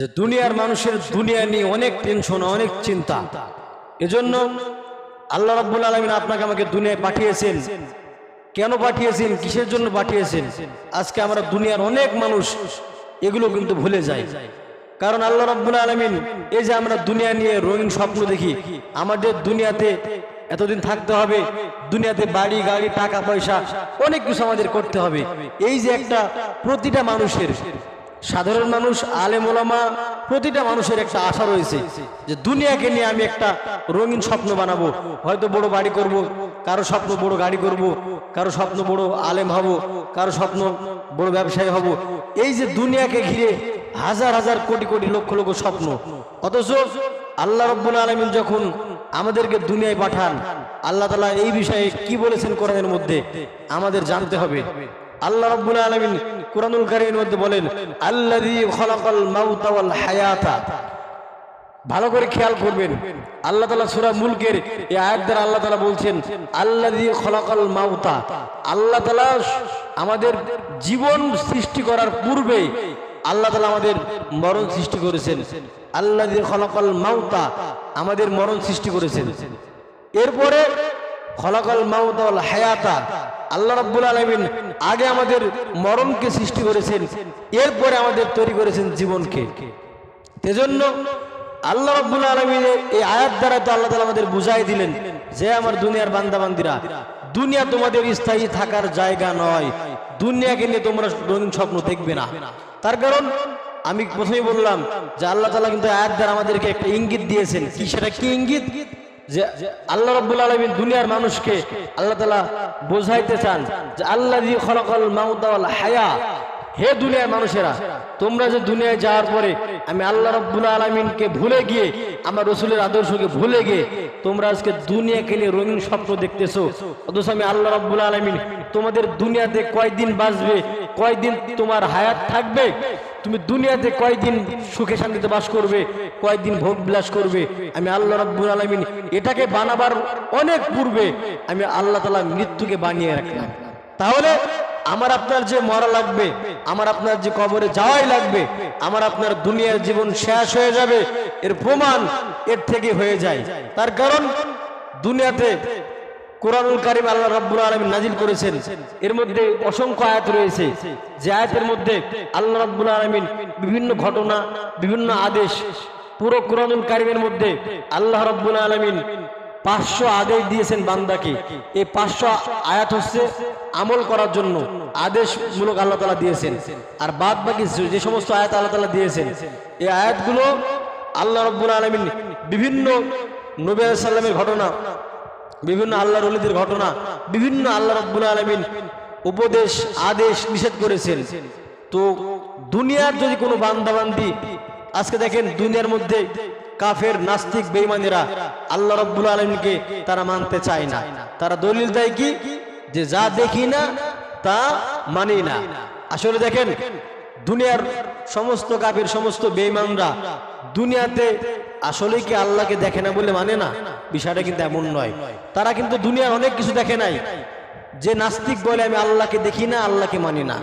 যে দুনিয়ার মানুষের দুনিয়া নিয়ে অনেক টেনশন অনেক চিন্তা। এজন্য আল্লাহ রাব্বুল আলমিন আপনাকে আমাকে দুনিয়ায় পাঠিয়েছেন। কেন পাঠিয়েছেন? কিসের জন্য পাঠিয়েছেন? আজকে আমরা দুনিয়ার অনেক মানুষ এগুলো কিন্তু ভুলে যাই। কারণ আল্লাহ রাব্বুল আলমিন, এই যে আমরা দুনিয়া নিয়ে রঙিন স্বপ্ন দেখি, আমাদের দুনিয়াতে এতদিন থাকতে হবে, দুনিয়াতে বাড়ি, গাড়ি, টাকা, পয়সা, অনেক কিছু আমাদের করতে হবে। এই যে একটা প্রতিটা মানুষের সাধারণ মানুষ, আলেম ওলামা, প্রতিটা মানুষের একটা আশা রয়েছে যে দুনিয়াকে নিয়ে আমি একটা রঙিন স্বপ্ন বানাবো। হয়তো বড় বাড়ি করব, কারও স্বপ্ন বড় গাড়ি করব, কারও স্বপ্ন বড় আলেম হব, কারও স্বপ্ন বড় ব্যবসায়ী হব। এই যে দুনিয়াকে ঘিরে হাজার হাজার কোটি কোটি লক্ষ লক্ষ স্বপ্ন, অথচ আল্লাহ রব্বুল আলমিন যখন আমাদেরকে দুনিয়ায় পাঠান, আল্লাহ তালা এই বিষয়ে কি বলেছেন কোরআনের মধ্যে? আমাদের জানতে হবে। আল্লাহ রাব্বুল আলামিন কুরআনুল কারীমের মধ্যে বলেন, আল্লাযী খলাকাল মাউতা ওয়াল হায়াতা। ভালো করে খেয়াল করবেন। আল্লাহ তাআলা সূরা মুলকের এই আয়াত দ্বারা আল্লাহ তাআলা বলছেন, আল্লাযী খলাকাল মাউতা। আল্লাহ তাআলা আমাদের জীবন সৃষ্টি করার পূর্বে আল্লাহ তাআলা আমাদের মরণ সৃষ্টি করেছেন। আল্লাযী খলাকাল মাউতা আমাদের মরণ সৃষ্টি করেছেন। এরপরে খলাকাল মাউতাল হায়াতা। আল্লাহ রাব্বুল আলামিন আগে আমাদের মরণকে সৃষ্টি করেছেন, এরপরে আমাদের তৈরি করেছেন জীবনকে। এজন্য আল্লাহ রাব্বুল আলামিন এই আয়াত দ্বারা তো আল্লাহ তাআলা আমাদের বুঝাই দিলেন যে আমার দুনিয়ার বান্দা বান্দিরা দুনিয়া তোমাদের স্থায়ী থাকার জায়গা নয়। দুনিয়াকে নিয়ে তোমরা রঙিন স্বপ্ন দেখবে না। তার কারণ আমি প্রথমেই বললাম যে আল্লাহ তাআলা কিন্তু আয়াত দ্বারা আমাদেরকে একটা ইঙ্গিত দিয়েছেন। কি সেটা কি ইঙ্গিত? যে আল্লাহ রাব্বুল আলামিন দুনিয়ার মানুষকে আল্লাহ তালা বোঝাইতে চান যে আল্লাহ খলাকাল মাউতা হায়া। হে দুনিয়ার মানুষেরা, তোমরা যে দুনিয়ায় যাওয়ার পরে আমি আল্লাহ রাব্বুল আলামিনকে ভুলে গিয়ে, আমার রসুলের আদর্শকে ভুলে গিয়ে, তোমরা আজকে দুনিয়াকে নিয়ে রঙিন স্বপ্ন দেখতেছো। অথচ আমি আল্লাহ রাব্বুল আলামিন তোমাদের দুনিয়াতে কয়দিন বাঁচবে, কয়দিন তোমার হায়াত থাকবে তুমি দুনিয়াতে কয়দিন সুখে শান্তিতে বাস করবে, কয়দিন ভোগ বিলাস করবে? আমি আল্লাহ রাব্বুল আলামিন এটাকে বানাবার অনেক পূর্বে আমি আল্লাহ তালা মৃত্যুকে বানিয়ে রাখলাম। তাহলে আমার আপনার যে মরা লাগবে, আমার আপনার যে কবরে যাওয়াই লাগবে, আমার আপনার দুনিয়ার জীবন শেষ হয়ে যাবে, এর প্রমাণ এর থেকে হয়ে যায়। তার কারণ দুনিয়াতে কোরআনুল কারিম আল্লাহ রাব্বুল আলামিন নাজিল করেছেন। এর মধ্যে অসংখ্য আয়াত রয়েছে। যে আয়াতের মধ্যে আল্লাহ রাব্বুল আলামিন বিভিন্ন ঘটনা, বিভিন্ন আদেশ, পুরো কোরআনুল কারিমের মধ্যে আল্লাহ রাব্বুল আলামিন পাঁচশো আদেশ দিয়েছেন বান্দাকে। এই পাঁচশো আয়াত হচ্ছে আমল করার জন্য আদেশমূলক আল্লাহ তালা দিয়েছেন। আর বাদ বাকি যে সমস্ত আয়াত আল্লাহ তালা দিয়েছেন, এই আয়াতগুলো আল্লাহ রব্বুল আলমিন বিভিন্ন নবী সাল্লামের ঘটনা বিভিন্ন আল্লাহ রলিদের ঘটনা, বিভিন্ন আল্লাহ রব্বুল আলমিন উপদেশ, আদেশ নিষেধ করেছেন। তো দুনিয়ার যদি কোনো বান্দাবান্দি, আজকে দেখেন দুনিয়ার মধ্যে কাফের, নাস্তিক বেইমানেরা আল্লাহ রব্বুল আলমীকে তারা মানতে চায় না। তারা দলিল দেয় কি? যে যা দেখি না, তা মানি না। আসলে দেখেন, দুনিয়ার সমস্ত কাফের, সমস্ত বেইমানরা দুনিয়াতে আসলে কি আল্লাহকে দেখে না বলে মানে না? বিষয়টা কিন্তু এমন নয়। তারা কিন্তু দুনিয়ার অনেক কিছু দেখে নাই। যে নাস্তিক বলে আমি আল্লাহকে দেখি না আল্লাহকে মানি না।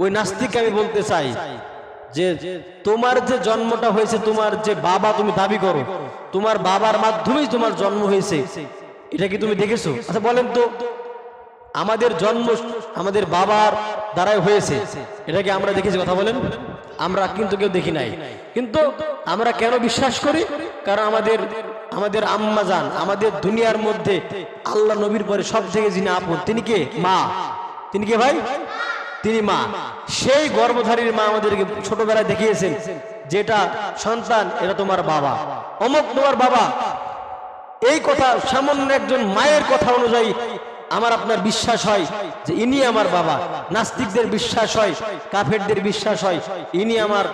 ওই নাস্তিককে আমি বলতে চাই যে তোমার যে জন্মটা হয়েছে তোমার যে বাবা তুমি দাবি করো তোমার বাবার মাধ্যমেই তোমার জন্ম হয়েছে। এটা কি তুমি দেখেছ? আচ্ছা বলেন তো। আমাদের জন্ম আমাদের বাবার দ্বারাই হয়েছে। এটাকে আমরা দেখেছি, কথা বলেন? আমরা কিন্তু কেউ দেখি নাই। কিন্তু আমরা কেন বিশ্বাস করি? কারণ আমাদের আমাদের আম্মা যান আমাদের দুনিয়ার মধ্যে আল্লাহ নবীর পরে সব থেকে যিনি আপন, তিনি কে? মা। তিনি কে ভাই? তিনি মা। সেই গর্ভধারীর মা আমাদেরকে ছোটবেলায় দেখিয়েছেন, যেটা সন্তান, এটা তোমার বাবা। অমুক তোমার বাবা। এই কথা সামান্য একজন মায়ের কথা অনুযায়ী আমার আপনার বিশ্বাস হয় যে ইনি আমার বাবা। নাস্তিকদের বিশ্বাস হয়, কাফেরদের বিশ্বাস হয়, ইনি আমার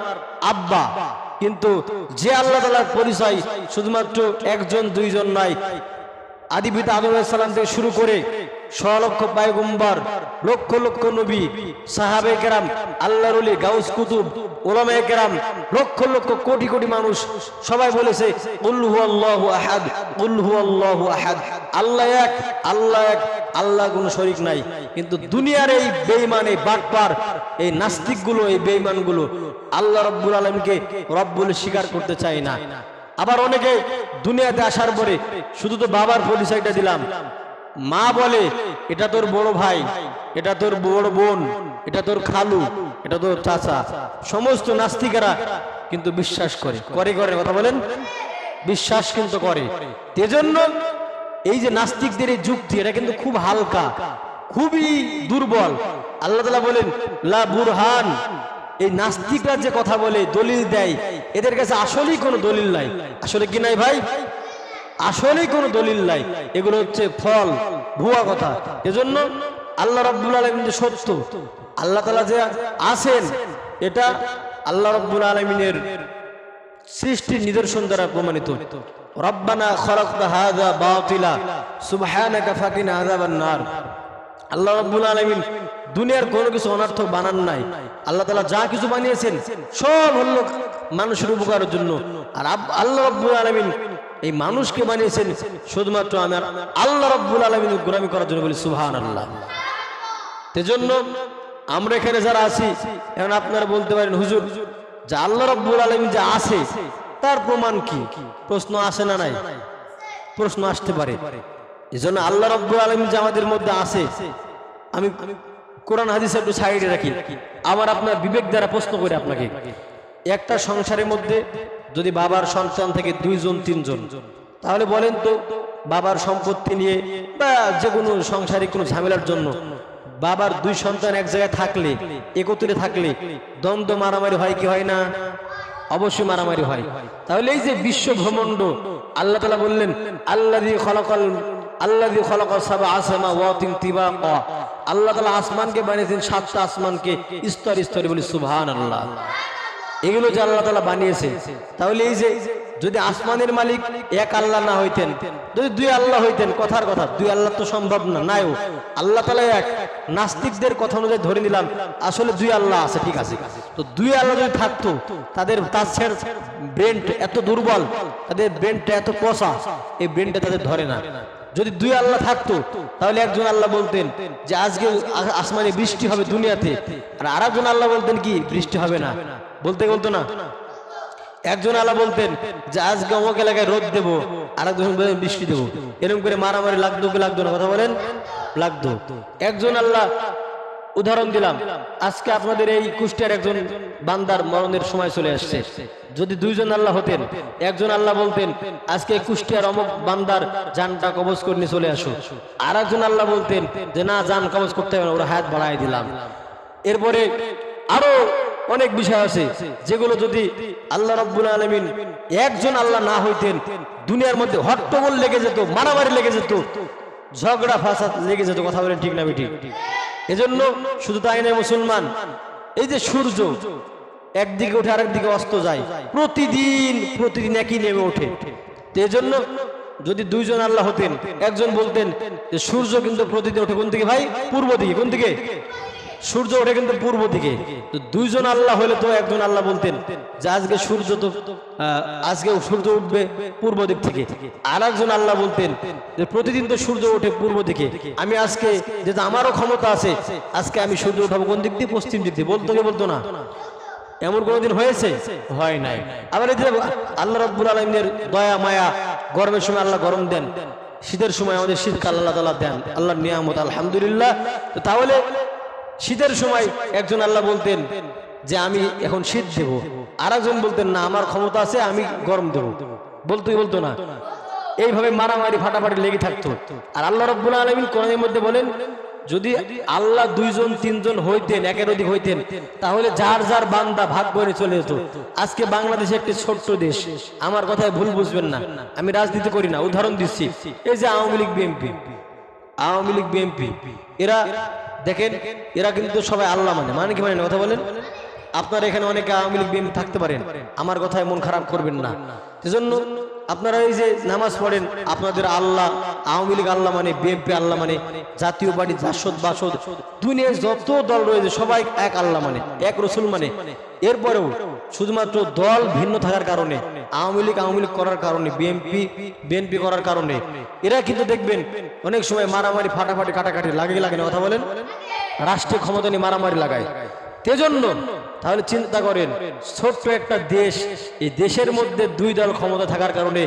আব্বা। কিন্তু যে আল্লাহ তালার পরিচয় শুধুমাত্র একজন, দুইজন নয় আদি পিতা আদম সালাম থেকে শুরু করে লক্ষ লক্ষ নবী সাহাবে কেরাম, আল্লাহর গাউস কুতুব ওলামে কেরাম, লক্ষ লক্ষ কোটি কোটি মানুষ সবাই বলেছে উল্লু আল্লাহু আহাদ উল্লু আহাদ। আল্লাহ এক আল্লাহ এক, আল্লাহ কোনো শরিক নাই। কিন্তু দুনিয়ার এই বেঈমান, এই বাটপার, এই নাস্তিকগুলো, এই বেঈমানগুলো আল্লাহ রব্বুল আলমকে রব্বুল স্বীকার করতে চায় না। আবার অনেকে দুনিয়াতে আসার পরে শুধু তো বাবার পরিচয়টা দিলাম। মা বলে, এটা তোর বড় ভাই, এটা তোর বড় বোন, এটা তোর খালু, এটা তোর চাচা। সমস্ত নাস্তিকেরা কিন্তু বিশ্বাস করে। করে করে, কথা বলেন? বিশ্বাস কিন্তু করে। এজন্য এই যে নাস্তিকদের এই যুক্তি, এটা কিন্তু খুব হালকা, খুবই দুর্বল। আল্লাহ তালা বলেন, লা বুরহান এই নাস্তিকরা যে কথা বলে, দলিল দেয়, এদের কাছে আসলেই কোনো দলিল নাই। আসলে কি নাই ভাই? আসলেই কোনো দলিল নাই। এগুলো হচ্ছে ফল, ভুয়া কথা। এজন্য আল্লাহ রব্বুল আলমিন যে সত্য, আল্লাহ তালা যে আছেন, এটা আল্লাহ রব্বুল আলমিনের সৃষ্টির নিদর্শন দ্বারা প্রমাণিত। রব্বানা খরাকতা হাযা বাতিলা, সুবহানাকা ফাকিনা আযাবান নার। আল্লাহ রাব্বুল আলামিন দুনিয়ার কোনো কিছু অনর্থক বানান নাই। আল্লাহ তালা যা কিছু বানিয়েছেন, সব হল মানুষের উপকারের জন্য। আর আল্লাহ রাব্বুল আলামিন এই মানুষকে বানিয়েছেন শুধুমাত্র আমার আল্লাহ রাব্বুল আলামিন গোলামি করার জন্য বলি, সুবহানাল্লাহ। সেজন্য আমরা এখানে যারা আছি, এখন আপনারা বলতে পারেন, হুজুর, যে আল্লাহ রব্বুল আলমী যে আছে, তার প্রমাণ কি? প্রশ্ন আসে না নাই? প্রশ্ন আসতে পারে। এই জন্য আল্লাহ রব্বুল আলমী যে আমাদের মধ্যে আছে, আমি কোরআন হাদিস একটু সাইডে রাখি। আমার আপনার বিবেক দ্বারা প্রশ্ন করে আপনাকে। একটা সংসারের মধ্যে যদি বাবার সন্তান থেকে দুইজন, তিনজন, তাহলে বলেন তো বাবার সম্পত্তি নিয়ে বা যে কোনো সংসারিক কোনো ঝামেলার জন্য বাবার দুই সন্তান এক জায়গায় থাকলে, একত্রে থাকলে দ্বন্দ্ব, মারামারি হয় কি হয় না? অবশ্যই মারামারি হয়। তাহলে এই যে বিশ্ব ভ্রমণ্ড আল্লাহ তালা বললেন আল্লাহ দিয়ে খলাকল আল্লাহ আসমা আল্লাহ তালা আসমানকে বানিয়েছেন সাতটা আসমানকে স্তর স্তরে বলি সুভান আল্লাহ এগুলো যে আল্লাহ তালা বানিয়েছে, তাহলে এই যে যদি আসমানের মালিক এক আল্লাহ না হইতেন, যদি দুই আল্লাহ হইতেন, কথার কথা, দুই আল্লাহ তো সম্ভব না নাইও আল্লাহ তালা এক, নাস্তিকদের কথা অনুযায়ী ধরে নিলাম, আসলে দুই আল্লাহ আছে, ঠিক আছে। তো দুই আল্লাহ যদি থাকতো, তাদের তার ব্রেনটা এত দুর্বল, তাদের ব্রেনটা এত পচা, এই ব্রেনটা তাদের ধরে না। যদি দুই আল্লাহ থাকতো, তাহলে একজন আল্লাহ বলতেন যে আজকে আসমানে বৃষ্টি হবে দুনিয়াতে, আর আরেকজন আল্লাহ বলতেন কি, বৃষ্টি হবে না। বলতে বলতো না? একজন আল্লাহ বলতেন যে আজকে অমুক এলাকায় রোদ দেবো আর একজন বলতেন বৃষ্টি দেবো। এরকম করে মারামারি লাগতো কি লাগতো না? কথা বলেন? লাগতো। একজন আল্লাহ উদাহরণ দিলাম, আজকে আপনাদের এই কুষ্টিয়ার একজন বান্দার মরণের সময় চলে আসছে। যদি দুইজন আল্লাহ হতেন, একজন আল্লাহ বলতেন, আজকে কুষ্টিয়ার অমুক বান্দার জানটা কবজ করে চলে আসো। আর একজন আল্লাহ বলতেন যে, না, জান কবজ করতে হবে না, ওরা হায়াত বাড়াই দিলাম। এরপরে আরও অনেক বিষয় আছে, যেগুলো যদি আল্লাহ রব্বুল আলমিন একজন আল্লাহ না হইতেন, দুনিয়ার মধ্যে হট্টগোল লেগে যেত, মারামারি লেগে যেত, ঝগড়া ফাসাদ লেগে যেত, কথা বলেন ঠিক না ঠিক এজন্য শুধু তাই নয়, মুসলমান, এই যে সূর্য, একদিকে উঠে আরেক দিকে অস্ত যায়। প্রতিদিন প্রতিদিন একই নেমে ওঠে। এজন্য যদি দুইজন আল্লাহ হতেন, একজন বলতেন যে সূর্য কিন্তু প্রতিদিন ওঠে কোন দিকে ভাই? পূর্ব দিকে। কোন দিকে? সূর্য ওঠে কিন্তু পূর্ব দিকে। তো দুইজন আল্লাহ হলে তো একজন আল্লাহ বলতেন যে আজকে সূর্য তো আজকে সূর্য উঠবে পূর্ব দিক থেকে। আর একজন আল্লাহ বলতেন যে প্রতিদিন তো সূর্য ওঠে পূর্ব দিকে। আমি আজকে যেটা আমারও ক্ষমতা আছে আজকে আমি সূর্য উঠাবো কোন দিক দিয়ে? পশ্চিম দিক দিয়ে। বলতো কি বলতো না? এমন কোনোদিন হয়েছে? হয় নাই। আবার এই যে আল্লাহ রব্বুল আলমিনের দয়া মায়া গরমের সময় আল্লাহ গরম দেন। শীতের সময় আমাদের শীতকাল আল্লাহ তালা দেন। আল্লাহর নিয়ামত আলহামদুলিল্লাহ। তো তাহলে শীতের সময় একজন আল্লাহ বলতেন যে আমি এখন শীত দেব। আর একজন বলতেন, না, আমার ক্ষমতা আছে, আমি গরম দেব। বলতোই বলতো না। এইভাবে মারামারি, ফাটাফাটি লেগে থাকতো। আর আল্লাহ রব্বুল আলমিন কোরআনের মধ্যে বলেন, যদি আল্লাহ দুইজন, তিনজন হইতেন, একের অধিক হইতেন, তাহলে যার যার বান্দা ভাগ করে চলে যেত। আজকে বাংলাদেশ একটি ছোট্ট দেশ। আমার কথায় ভুল বুঝবেন না। আমি রাজনীতি করি না। উদাহরণ দিচ্ছি। এই যে আওয়ামী লীগ, বিএনপি। আওয়ামী লীগ, বিএনপি। এরা দেখেন, এরা কিন্তু সবাই আল্লাহ মানে। মানে কি মানে? কথা বলেন। আপনার এখানে অনেকে আওয়ামী লীগ বিএনপি থাকতে পারেন। আমার কথায় মন খারাপ করবেন না। সেজন্য আপনারা এই যে নামাজ পড়েন, আপনাদের আল্লাহ, আওয়ামী লীগ আল্লাহ মানে বিএনপি আল্লাহ মানে জাতীয় পার্টি, জাসদ বাসদ দুনিয়ার যত দল রয়েছে, সবাই এক আল্লাহ মানে এক রসুল মানে। এরপরেও শুধুমাত্র দল ভিন্ন থাকার কারণে, আওয়ামী লীগ আওয়ামী লীগ করার কারণে, বিএনপি বিএনপি করার কারণে। এরা কিন্তু দেখবেন, অনেক সময় মারামারি, ফাটাফাটি, কাটাকাটি লাগে লাগে না, কথা বলেন? রাষ্ট্রীয় ক্ষমতা নিয়ে মারামারি লাগায়। তেজন্য তাহলে চিন্তা করেন, ছোট্ট একটা দেশ, এই দেশের মধ্যে দুই দল ক্ষমতা থাকার কারণে,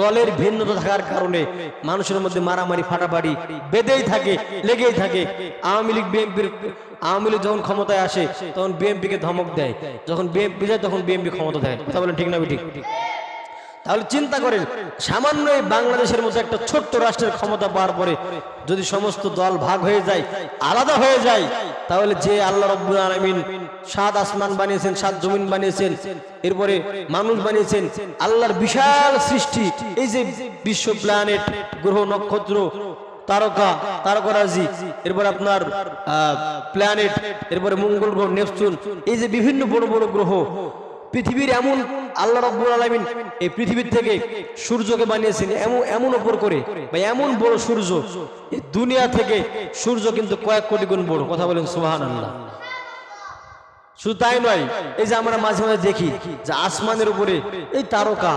দলের ভিন্নতা থাকার কারণে মানুষের মধ্যে মারামারি, ফাটাফাটি বেঁধেই থাকে, লেগেই থাকে। আওয়ামী লীগ বিএনপির আওয়ামী লীগ যখন ক্ষমতায় আসে, তখন বিএনপিকে ধমক দেয়। যখন বিএনপি যায়, তখন বিএনপি ক্ষমতা দেয়। কথা বলেন ঠিক না ঠিক তাহলে চিন্তা করেন সামান্য এই বাংলাদেশের মতো একটা ছোট্ট রাষ্ট্রের ক্ষমতা পাওয়ার পরে যদি সমস্ত দল ভাগ হয়ে যায়, আলাদা হয়ে যায়, তাহলে যে আল্লাহ রব্বুল আলমিন সাত আসমান বানিয়েছেন, সাত জমিন বানিয়েছেন, এরপরে মানুষ বানিয়েছেন, আল্লাহর বিশাল সৃষ্টি, এই যে বিশ্ব প্ল্যানেট গ্রহ, নক্ষত্র, তারকা, তারকারাজি, এরপর আপনার প্ল্যানেট এরপরে মঙ্গল গ্রহ, নেপচুন, এই যে বিভিন্ন বড় বড় গ্রহ পৃথিবীর এমন আল্লাহ রব্বুল আলমিন এই পৃথিবীর থেকে সূর্যকে বানিয়েছেন। এমন এমন ওপর করে বা এমন বড় সূর্য, এই দুনিয়া থেকে সূর্য কিন্তু কয়েক কোটি গুণ বড়। কথা বলেন সুহান আল্লাহ শুধু তাই নয়, এই যে আমরা মাঝে মাঝে দেখি যে আসমানের উপরে এই তারকা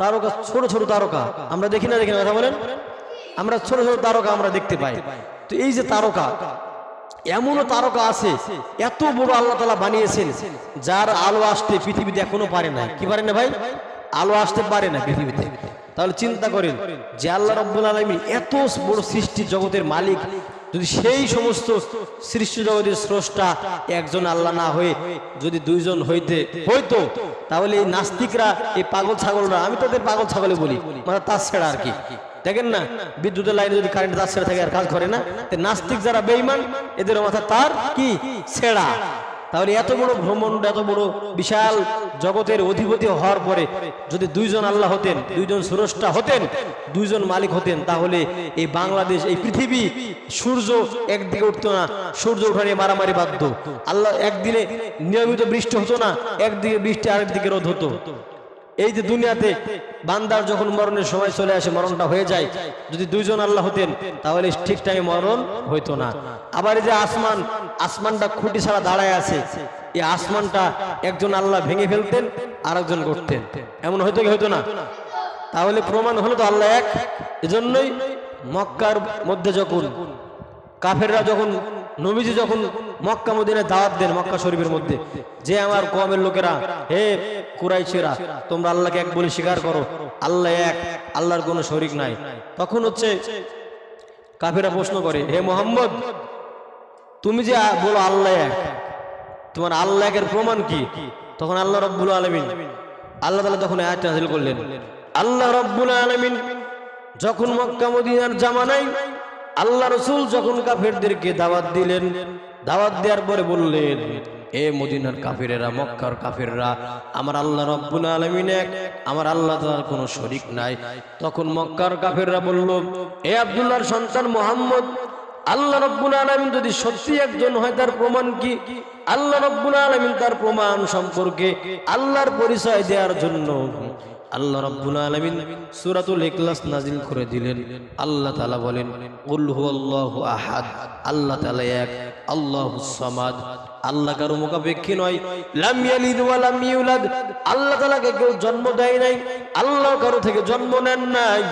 তারকা, ছোট ছোট তারকা, আমরা দেখি না দেখি না, কথা বলেন? আমরা ছোট ছোট তারকা আমরা দেখতে পাই। তো এই যে তারকা এমনও তারকা আছে, এত বড় আল্লাহ তালা বানিয়েছেন, যার আলো আসতে পৃথিবীতে এখনও পারে না কি পারে না ভাই? আলো আসতে পারে না পৃথিবীতে। তাহলে চিন্তা করেন যে আল্লাহ রব্বুল আলমী এত বড় সৃষ্টি জগতের মালিক, যদি সেই সমস্ত সৃষ্টি জগতের স্রষ্টা একজন আল্লাহ না হয়ে যদি দুইজন হইতে, হইতো, তাহলে এই নাস্তিকরা, এই পাগল ছাগলরা, আমি তাদের পাগল ছাগলে বলি মানে তার ছেড়া আর কি। দেখেন না, বিদ্যুতের লাইনে যদি কারেন্ট তার ছেড়ে থাকে আর কাজ করে না নাস্তিক যারা বেইমান এদের মাথা তার কি? ছেড়া। তাহলে এত বড় ভ্রমণ এত বড় বিশাল জগতের অধিপতি হওয়ার পরে যদি দুইজন আল্লাহ হতেন, দুইজন সুরষ্টা হতেন, দুইজন মালিক হতেন, তাহলে এই বাংলাদেশ, এই পৃথিবী সূর্য একদিকে উঠতো না, সূর্য উঠানে মারামারি বাধ্য আল্লাহ একদিনে নিয়মিত বৃষ্টি হতো না, একদিকে বৃষ্টি আরেকদিকে রোধ হতো। এই যে দুনিয়াতে বান্দার যখন মরণের সময় চলে আসে, মরণটা হয়ে যায়, যদি দুইজন আল্লাহ হতেন, তাহলে ঠিক টাইমে মরণ হইতো না। আবার এই যে আসমান, আসমানটা খুঁটি ছাড়া দাঁড়ায় আছে, এই আসমানটা একজন আল্লাহ ভেঙে ফেলতেন আর একজন করতেন এমন হয়তো হইতো না? তাহলে প্রমাণ হলো তো আল্লাহ এক, এজন্যই মক্কার মধ্যে যখন কাফেররা যখন নবীজি যখন মক্কা মদিনায় দাওয়াত দেন মক্কা শরীফের মধ্যে, যে আমার কমের লোকেরা, হে কুরাইশেরা, তোমরা আল্লাহকে এক বলে স্বীকার করো, আল্লাহ এক, আল্লাহর কোনো শরিক নাই। তখন হচ্ছে কাফেরা প্রশ্ন করে, হে মোহাম্মদ, তুমি যে বলো আল্লাহ এক, তোমার আল্লাহ একের প্রমাণ কি? তখন আল্লাহ রব্বুল আলমিন, আল্লাহ তালা তখন আয়াত নাজিল করলেন, আল্লাহ রব্বুল আলমিন যখন মক্কা মদিনার জামানায় আল্লাহ রসুল যখন কাফেরদেরকে দাওয়াত দিলেন, দাওয়াত দেওয়ার পরে বললেন, এ মদিনার কাফেরেরা, মক্কার কাফেররা, আমার আল্লাহ রব্বুল আলমিন এক, আমার আল্লাহ তার কোনো শরিক নাই। তখন মক্কার কাফেররা বলল, এ আবদুল্লাহর সন্তান মোহাম্মদ, আল্লাহ রব্বুল আলমিন যদি সত্যি একজন হয়, তার প্রমাণ কি? আল্লাহ রব্বুল আলমিন তার প্রমাণ সম্পর্কে আল্লাহর পরিচয় দেওয়ার জন্য আল্লাহ রব্বুল আলমিন সুরাতুল ইখলাস নাজিল করে দিলেন। আল্লাহ তালা বলেন উল আল্লাহ আহাদ। আল্লাহ তালা এক, আল্লাহ সামাদ। আল্লাহ কারও মুখাপেক্ষী নয়। আল্লাহ তালাকে কেউ জন্ম দেয় নাই। আল্লাহ কারও থেকে জন্ম নেন নাই।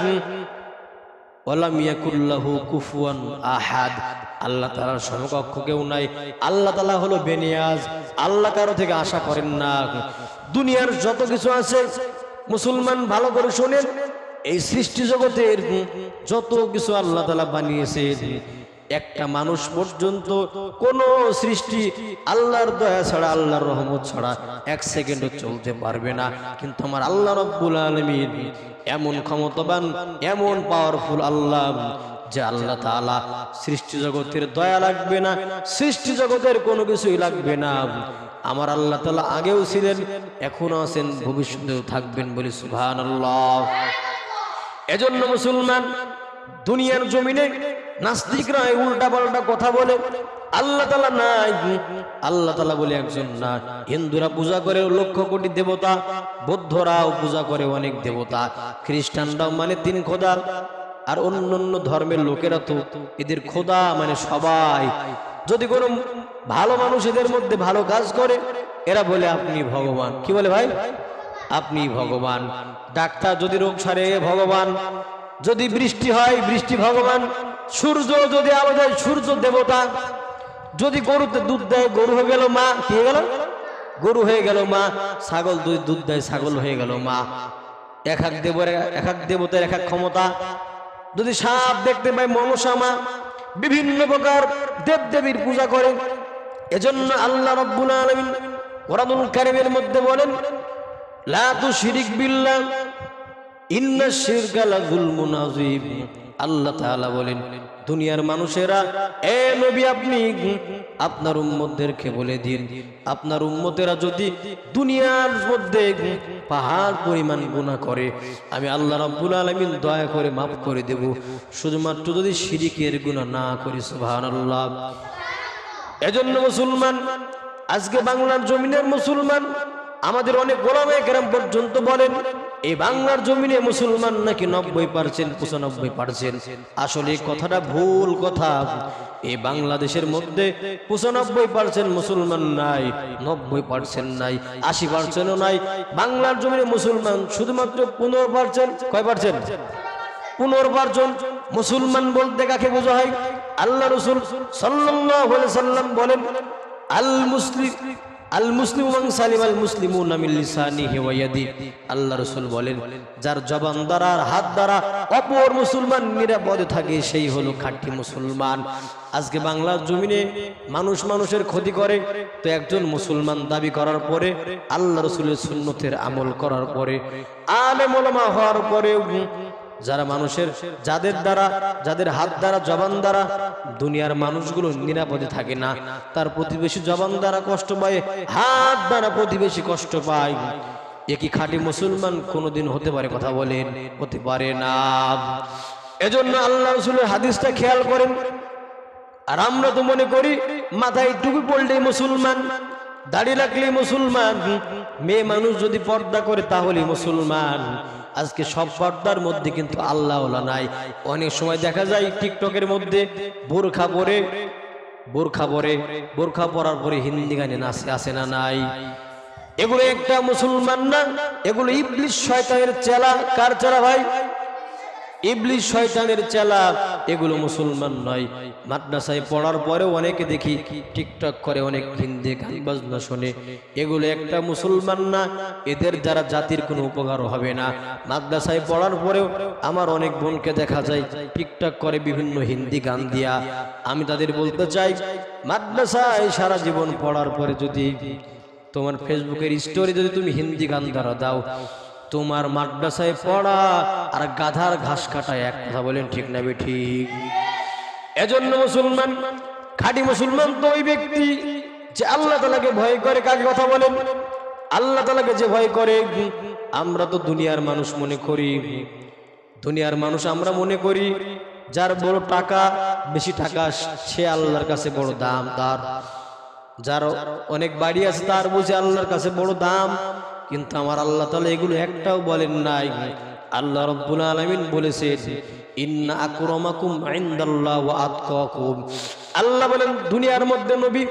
আহাদ। আল্লাহ তাআলার সমকক্ষ কেউ নাই। আল্লাহ তাআলা হলো বেনিয়াজ। আল্লাহ কারও থেকে আশা করেন না। দুনিয়ার যত কিছু আছে মুসলমান ভালো করে শোনেন, এই সৃষ্টি জগতের যত কিছু আল্লাহ তাআলা বানিয়েছেন, একটা মানুষ পর্যন্ত কোন সৃষ্টি আল্লাহর দয়া ছাড়া, আল্লাহর রহমত ছাড়া এক সেকেন্ডও চলতে পারবে না। কিন্তু আমার আল্লাহ রব্বুল আলমিন এমন ক্ষমতাবান, এমন পাওয়ারফুল আল্লাহ যে আল্লাহ তাআলা সৃষ্টি জগতের দয়া লাগবে না, সৃষ্টি জগতের কোনো কিছুই লাগবে না। আমার আল্লাহ তালা আগেও ছিলেন, এখনও আছেন, ভবিষ্যতেও থাকবেন বলে সুবহানাল্লাহ। এজন্য মুসলমান, দুনিয়ার জমিনে নাস্তিকরা উল্টা পাল্টা কথা বলে, আল্লাহ তালা নাই, আল্লাহ তালা বলে একজন না। হিন্দুরা পূজা করে লক্ষ কোটি দেবতা, বৌদ্ধরাও পূজা করে অনেক দেবতা। খ্রিস্টানরাও মানে তিন খোদা। আর অন্য অন্য ধর্মের লোকেরা তো এদের খোদা মানে সবাই। যদি কোনো ভালো মানুষ এদের মধ্যে ভালো কাজ করে, এরা বলে, আপনি ভগবান। কি বলে ভাই? আপনি ভগবান। ডাক্তার যদি রোগ সারে, ভগবান। যদি বৃষ্টি হয়, বৃষ্টি ভগবান। সূর্য যদি আলো দেয়, সূর্য দেবতা। যদি গরুতে দুধ দেয়, গরু হয়ে গেল মা। কি হয়ে গেল? গরু হয়ে গেল মা। ছাগল দুই দুধ দেয়, ছাগল হয়ে গেল মা। এক এক এক দেবতার এক এক ক্ষমতা। যদি সাপ দেখতে পায়, মনসা মা। বিভিন্ন প্রকার দেব দেবীর পূজা করে। এজন্য আল্লাহ রব্বুল আলমিন ওরাদুল কারিমের মধ্যে বলেন, লা শিরিক বিল্লাহ, ইন্না শিরকা লাযুলমুন আযীম। আল্লাহ তাআলা বলেন, দুনিয়ার মানুষেরা, এ নবী আপনি, আপনার উম্মতদেরকে বলে দিন, আপনার উম্মতেরা যদি দুনিয়ার মধ্যে পাহাড় পরিমাণ গুনাহ করে, আমি আল্লাহ রাব্বুল আলামিন দয়া করে মাফ করে দেব। শুধুমাত্র যদি শিরিকের গুনাহ না করি, সুবহানাল্লাহ। এজন্য মুসলমান, আজকে বাংলার জমিনের মুসলমান, আমাদের অনেক গোলামে কেরাম পর্যন্ত বলেন এই বাংলার জমিনে মুসলমান নাকি নব্বই পার্সেন্ট, পঁচানব্বই পার্সেন্ট? আসলে কথাটা ভুল কথা। এই বাংলাদেশের মধ্যে পঁচানব্বই পার্সেন্ট মুসলমান নাই, নব্বই পার্সেন্ট নাই, আশি পার্সেন্টও নাই। বাংলার জমিনে মুসলমান শুধুমাত্র পনেরো পার্সেন্ট, কয় পার্সেন্ট? পুনর্বার্জন মুসলমান বলতে কাকে বোঝা হয় আল্লাহ রসুল সাল্লাম বলেন আল মুসলিম আল মুসলিম সালিম আল ইয়াদি। আল্লাহ রাসূল বলেন, যার জবান দ্বারা হাত দ্বারা অপর মুসলমান নিরাপদে থাকে, সেই হলো খাঁটি মুসলমান। আজকে বাংলার জমিনে মানুষ মানুষের ক্ষতি করে, তো একজন মুসলমান দাবি করার পরে, আল্লাহ রসুলের সুন্নতের আমল করার পরে, আলেম ওলামা হওয়ার পরেও যারা মানুষের যাদের দ্বারা, যাদের হাত দ্বারা, জবান দ্বারা দুনিয়ার মানুষগুলো নিরাপদে থাকে না, তার প্রতিবেশী জবান দ্বারা কষ্ট পায়, হাত দ্বারা প্রতিবেশী কষ্ট পায়। একই খাঁটি মুসলমান কোনোদিন হতে পারে কথা বলেন, হতে পারে না। এজন্য আল্লাহ রসুলের হাদিসটা খেয়াল করেন। আর আমরা তো মনে করি, মাথায় টুপি পড়লে মুসলমান, দাড়ি রাখলে মুসলমান, মেয়ে মানুষ যদি পর্দা করে তাহলে মুসলমান। আজকে সব পর্দার মধ্যে কিন্তু আল্লাহ নাই। অনেক সময় দেখা যায় টিকটকের মধ্যে বোরখা পরে বোরখা পরে, বোরখা পরার পরে হিন্দি গানে নাচে আসে না নাই। এগুলো একটা মুসলমান না, এগুলো ইবলিশ শয়তানের চেলা। কার চেলা ভাই? ইবলিশ শয়তানের চেলা। এগুলো মুসলমান নয়। মাদ্রাসায় পড়ার পরেও অনেকে দেখি টিকটক করে, অনেক হিন্দি গান বাজনা শোনে। এগুলো একটা মুসলমান না, এদের দ্বারা জাতির কোনো উপকার হবে না। মাদ্রাসায় পড়ার পরেও আমার অনেক বোনকে দেখা যায়, টিকটক করে বিভিন্ন হিন্দি গান দিয়া। আমি তাদের বলতে চাই, মাদ্রাসায় সারা জীবন পড়ার পরে যদি তোমার ফেসবুকের স্টোরি যদি তুমি হিন্দি গান দ্বারা দাও তোমার মাদ্রাসায় পড়া আর গাধার ঘাস কাটা এক কথা বলেন ঠিক না ঠিক? এজন্য মুসলমান, খাঁটি মুসলমান তো ওই ব্যক্তি যে আল্লাহ তালাকে ভয় করে, কাকে কথা বলেন? আল্লাহ তালাকে যে ভয় করে, আমরা তো দুনিয়ার মানুষ মনে করি। দুনিয়ার মানুষ আমরা মনে করি, যার বড় টাকা, বেশি টাকা সে আল্লাহর কাছে বড় দাম, তার। যার অনেক বাড়ি আছে, তার বুঝে আল্লাহর কাছে বড় দাম। কিন্তু আমার আল্লাহ তালা এগুলো একটাও বলেন নাই। আল্লাহ রব্বুল আলমিন বলেছেন, ইন্না আকরমাকুম ইনদাল্লাহ ওয়া আতকাকুম। আল্লাহ বলেন, দুনিয়ার মধ্যে নবী,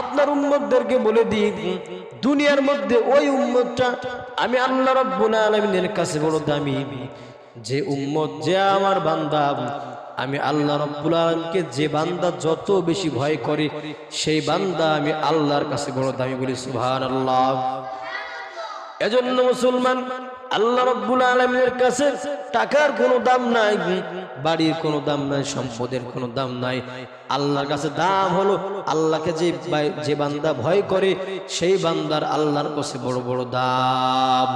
আপনার উম্মতদেরকে বলে দিই দুনিয়ার মধ্যে ওই উম্মতটা আমি আল্লাহ রব্বুল আলমিনের কাছে বড় দামি। যে উম্মত, যে আমার বান্দা, আমি আল্লাহ রব্বুল আলমকে যে বান্দা যত বেশি ভয় করে, সেই বান্দা আমি আল্লাহর কাছে বড় দামি বলি সুবহান আল্লাহ এজন্য মুসলমান আল্লাহ রব্বুল আলমের কাছে টাকার কোনো দাম নাই, বাড়ির কোনো দাম নাই, সম্পদের কোনো দাম নাই। আল্লাহর কাছে দাম হলো আল্লাহকে যে যে বান্দা ভয় করে, সেই বান্দার আল্লাহর কাছে বড় বড় দাম।